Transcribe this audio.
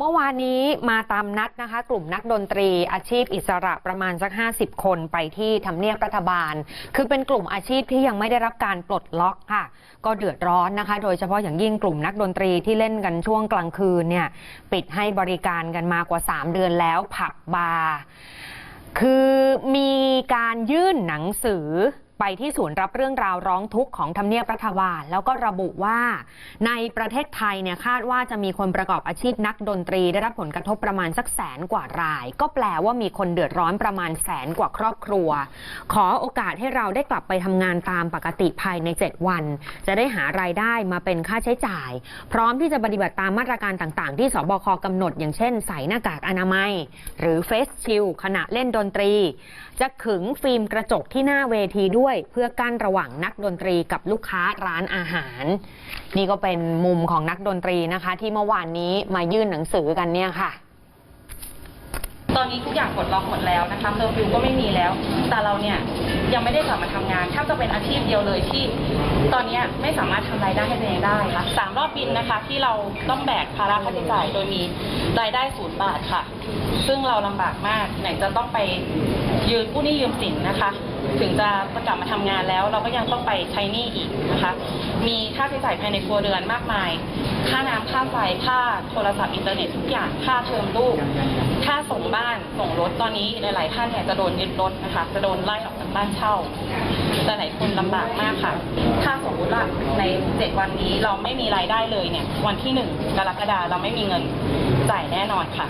เมื่อวานนี้มาตามนัดนะคะ กลุ่มนักดนตรีอาชีพอิสระประมาณสัก 50 คนไปที่ทำเนียบรัฐบาล คือเป็นกลุ่มอาชีพที่ยังไม่ได้รับการปลดล็อกค่ะ ก็เดือดร้อนนะคะ โดยเฉพาะอย่างยิ่งกลุ่มนักดนตรีที่เล่นกันช่วงกลางคืนเนี่ยปิดให้บริการกันมากว่า 3 เดือนแล้วผับบาร์คือมีการยื่นหนังสือ ไปที่ศูนย์รับเรื่องราวร้องทุกข์ของทำเนียบรัฐบาล แล้วก็ระบุว่าในประเทศไทยเนี่ยคาดว่าจะมีคนประกอบอาชีพนักดนตรี ได้รับผลกระทบประมาณสักแสนกว่าราย ก็แปลว่ามีคนเดือดร้อนประมาณแสนกว่าครอบครัว ขอโอกาสให้เราได้กลับไปทำงานตามปกติภายใน 7 วัน จะได้หารายได้มาเป็นค่าใช้จ่าย พร้อมที่จะปฏิบัติตามมาตรการต่าง ๆ ที่สบคกำหนด อย่างเช่น ใส่หน้ากากอนามัย หรือเฟสชิลขณะเล่นดนตรี จะขึงฟิล์มกระจกที่หน้าเวทีด้วยเพื่อกั้นระหว่างนักดนตรีกับลูกค้าร้านอาหาร นี่ก็เป็นมุมของนักดนตรีนะคะ ที่เมื่อวานนี้มายื่นหนังสือกันเนี่ยค่ะ ตอนนี้ทุกอย่างปลดล็อกหมดแล้วนะคะเคอร์ฟิวก็ไม่มีแล้ว แต่เราเนี่ยยังไม่ได้กลับมาทำงานถ้าจะเป็นอาชีพเดียวเลยที่ ตอนนี้ไม่สามารถทำรายได้ให้ตัวเองได้ค่ะสามรอบบินนะคะ ที่เราต้องแบกภาระค่าใช้จ่ายโดยมีรายได้ศูนย์บาทค่ะ ซึ่งเราลำบากมากไหนจะต้องไปยืมกู้หนี้ยืมสินนะคะ ถึงจะกลับมาทำงานแล้วเราก็ยังต้องไปใช้หนี้อีกนะคะมีค่าใช้จ่ายภายในครัวเรือนมากมาย ค่าน้ำค่าไฟค่าโทรศัพท์อินเทอร์เน็ตทุกอย่างค่าเทอมลูกค่าส่งบ้านส่งรถตอนนี้หลาย ๆ ท่านเนี่ยจะโดนยึดรถนะคะจะโดนไล่ออกจากบ้านเช่าแต่หลายคนลำบากมากค่ะ ถ้าสมมติว่าในเจ็ดวันนี้เราไม่มีรายได้เลยเนี่ยวันที่หนึ่งกรกฎาเราไม่มีเงินจ่ายแน่นอนค่ะ